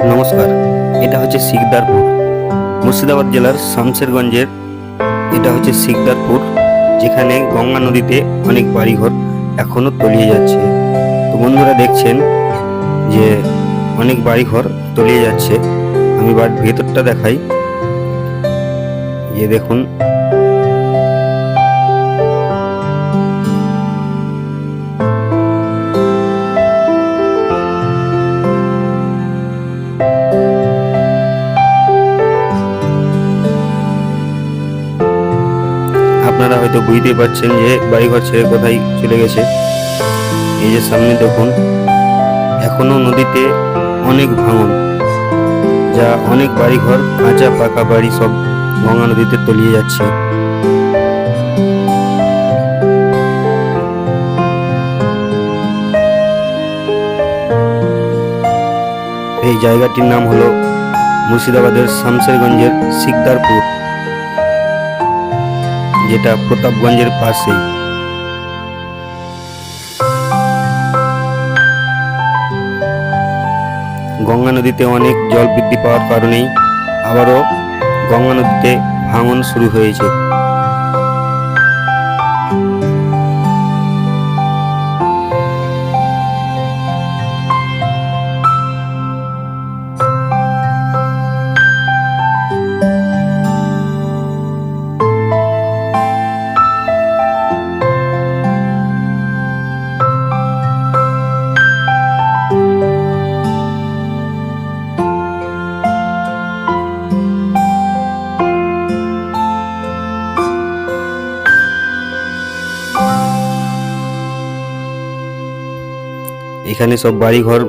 এটা হচ্ছে শিকদারপুর, মুর্শিদাবাদ জেলার শামশেরগঞ্জের, এটা হচ্ছে শিকদারপুর, যেখানে গঙ্গা নদীতে অনেক বাড়িঘর এখনও তলিয়ে যাচ্ছে। তো বন্ধুরা দেখছেন যে অনেক বাড়িঘর তলিয়ে যাচ্ছে। আমি বাড়ির ভেতরটা দেখাই। যে দেখুন আপনারা হয়তো বুঝতেই পারছেন যে বাড়িঘর ছেড়ে কোথায় চলে গেছে। এই যে সামনে দেখুন, এখনও নদীতে অনেক ভাঙন, যা অনেক বাড়িঘর, কাঁচা পাকা বাড়ি সব গঙ্গা নদীতে তলিয়ে যাচ্ছে। এই জায়গাটির নাম হলো মুর্শিদাবাদের শামশেরগঞ্জের শিকদারপুর। যেটা প্রতাপগঞ্জের পাশে গঙ্গা নদীতে অনেক জল বৃদ্ধি পাওয়ার কারণেই আবারও গঙ্গা নদীতে ভাঙন শুরু হয়েছে। এখানে সব বাড়িঘর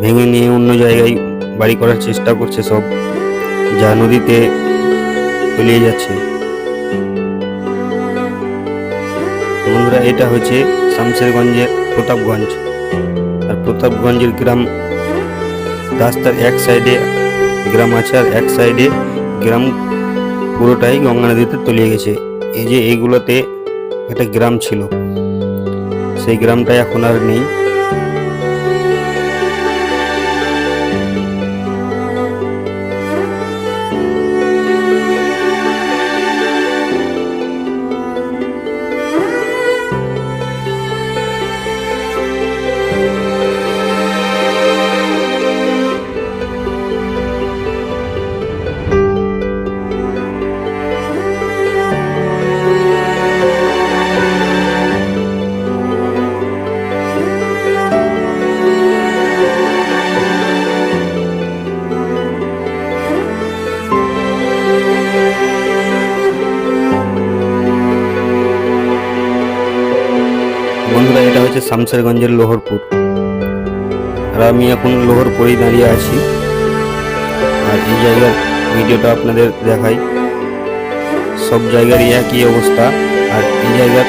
ভেঙে নিয়ে অন্য জায়গায় বাড়ি করার চেষ্টা করছে সব। যা নদীতে তলিয়ে যাচ্ছে। বন্ধুরা, এটা হচ্ছে শামশেরগঞ্জের প্রতাপগঞ্জ। আর প্রতাপগঞ্জের গ্রাম রাস্তার এক সাইডে গ্রাম আছে আর এক সাইডে গ্রাম পুরোটাই গঙ্গা নদীতে তলিয়ে গেছে। এই যে এইগুলোতে একটা গ্রাম ছিল। সেই গ্রামটা এখন আর নেই। বন্ধুরা, এটা হচ্ছে শামশেরগঞ্জের লোহরপুর। আর আমি এখন লোহরপুরেই দাঁড়িয়ে আছি। আর এই জায়গার ভিডিওটা আপনাদের দেখাই। সব জায়গারই একই অবস্থা। আর এই জায়গার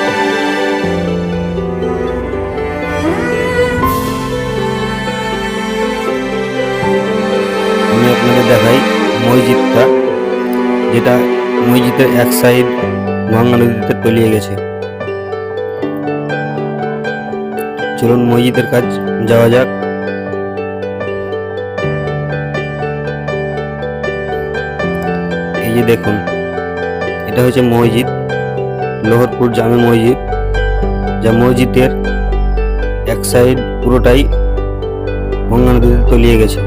আমি আপনাদের দেখাই মসজিদটা, যেটা মসজিদের এক সাইড গঙ্গা নদীতে তলিয়ে গেছে। চলুন মসজিদের কাজ যাওয়া যাক। এই যে দেখুন, এটা হচ্ছে মসজিদ, লোহরপুর জামে মসজিদ, যা মসজিদের এক সাইড পুরোটাই গঙ্গা নদীতে তলিয়ে গেছে।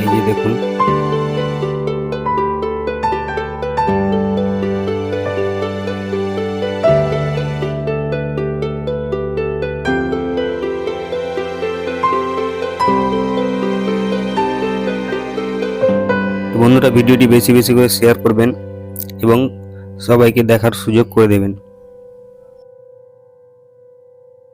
এই যে দেখুন বন্ধুরা ভিডিওটি বেশি বেশি করে শেয়ার করবেন এবং সবাইকে দেখার সুযোগ করে দেবেন।